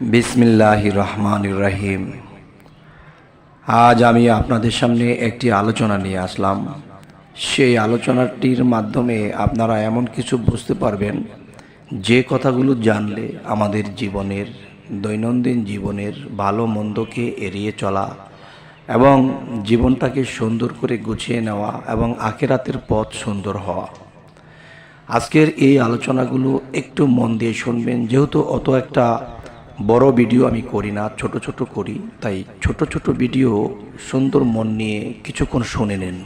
বিসমিল্লাহ রহমান রাহিম আজ আমি আপনাদের সামনে একটি আলোচনা নিয়ে আসলাম। সেই আলোচনাটির মাধ্যমে আপনারা এমন কিছু বুঝতে পারবেন, যে কথাগুলো জানলে আমাদের জীবনের, দৈনন্দিন জীবনের ভালো মন্দকে এড়িয়ে চলা এবং জীবনটাকে সুন্দর করে গুছিয়ে নেওয়া এবং আখেরাতের পথ সুন্দর হওয়া। আজকের এই আলোচনাগুলো একটু মন দিয়ে শুনবেন, যেহেতু অত একটা বড় ভিডিও আমি করি না, ছোট ছোট করি। তাই ছোট ছোট ভিডিও সুন্দর মন নিয়ে কিছুক্ষণ শুনে নেন।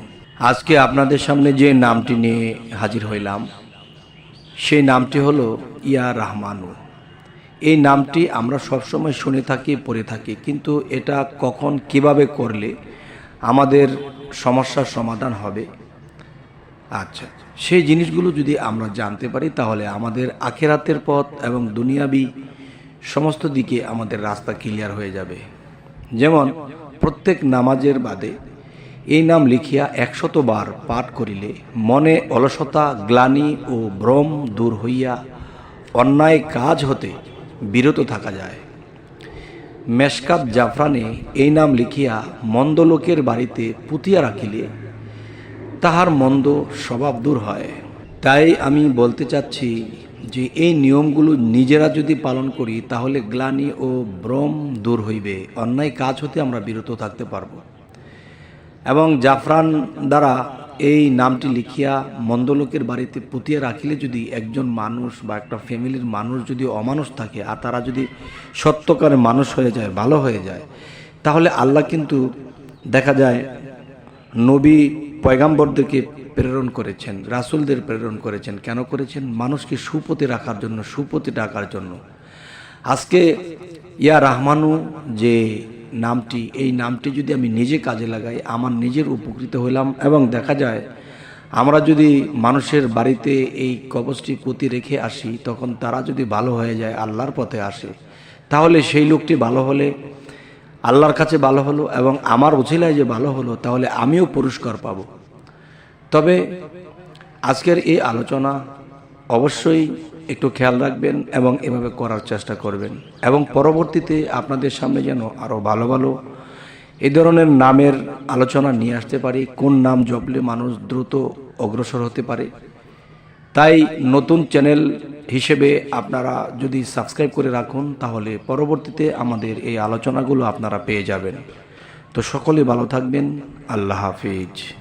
আজকে আপনাদের সামনে যে নামটি নিয়ে হাজির হইলাম, সেই নামটি হলো ইয়া রহমানু। এই নামটি আমরা সবসময় শুনে থাকি, পড়ে থাকি, কিন্তু এটা কখন কীভাবে করলে আমাদের সমস্যার সমাধান হবে? আচ্ছা সেই জিনিসগুলো যদি আমরা জানতে পারি, তাহলে আমাদের আখেরাতের পথ এবং দুনিয়াবি সমস্ত দিকে আমাদের রাস্তা ক্লিয়ার হয়ে যাবে। যেমন, প্রত্যেক নামাজের বাদে এই নাম লিখিয়া একশত বার পাঠ করিলে মনে অলসতা, গ্লানি ও ভ্রম দূর হইয়া অন্যায় কাজ হতে বিরত থাকা যায়। মেশকাত জাফরানে এই নাম লিখিয়া মন্দ লোকের বাড়িতে পুতিয়া রাখিলে তাহার মন্দ স্বভাব দূর হয়। তাই আমি বলতে চাচ্ছি যে এই নিয়মগুলো নিজেরা যদি পালন করি, তাহলে গ্লানি ও ভ্রম দূর হইবে। অন্যায় কাজ হতে আমরা বিরত থাকতে পারব। এবং জাফরান দ্বারা এই নামটি লিখিয়া মন্দলোকের বাড়িতে পুঁতিয়া রাখিলে যদি একজন মানুষ বা একটা ফ্যামিলির মানুষ যদি অমানুষ থাকে, আর তারা যদি সত্যকারে মানুষ হয়ে যায়, ভালো হয়ে যায়, তাহলে আল্লাহ কিন্তু দেখা যায় নবী পয়গাম্বরদেরকে প্রেরণ করেছেন, রাসুলদের প্রেরণ করেছেন। কেন করেছেন? মানুষকে সুপতি রাখার জন্য সুপতি ডাকার জন্য। আজকে ইয়া রাহমানু, যে নামটি, এই নামটি যদি আমি নিজে কাজে লাগাই, আমার নিজের উপকৃত হলাম এবং দেখা যায়, আমরা যদি মানুষের বাড়িতে এই কবচটি পুঁতি রেখে আসি, তখন তারা যদি ভালো হয়ে যায়, আল্লাহর পথে আসে, তাহলে সেই লোকটি ভালো হলে আল্লাহর কাছে ভালো হলো এবং আমার উছিলায় যে ভালো হলো, তাহলে আমিও পুরস্কার পাব। তবে আজকের এই আলোচনা অবশ্যই একটু খেয়াল রাখবেন এবং এভাবে করার চেষ্টা করবেন। এবং পরবর্তীতে আপনাদের সামনে যেন আরও ভালো ভালো এই ধরনের নামের আলোচনা নিয়ে আসতে পারি, কোন নাম জপলে মানুষ দ্রুত অগ্রসর হতে পারে। তাই নতুন চ্যানেল হিসেবে আপনারা যদি সাবস্ক্রাইব করে রাখুন, তাহলে পরবর্তীতে আমাদের এই আলোচনাগুলো আপনারা পেয়ে যাবেন। তো সকলে ভালো থাকবেন। আল্লাহ হাফিজ।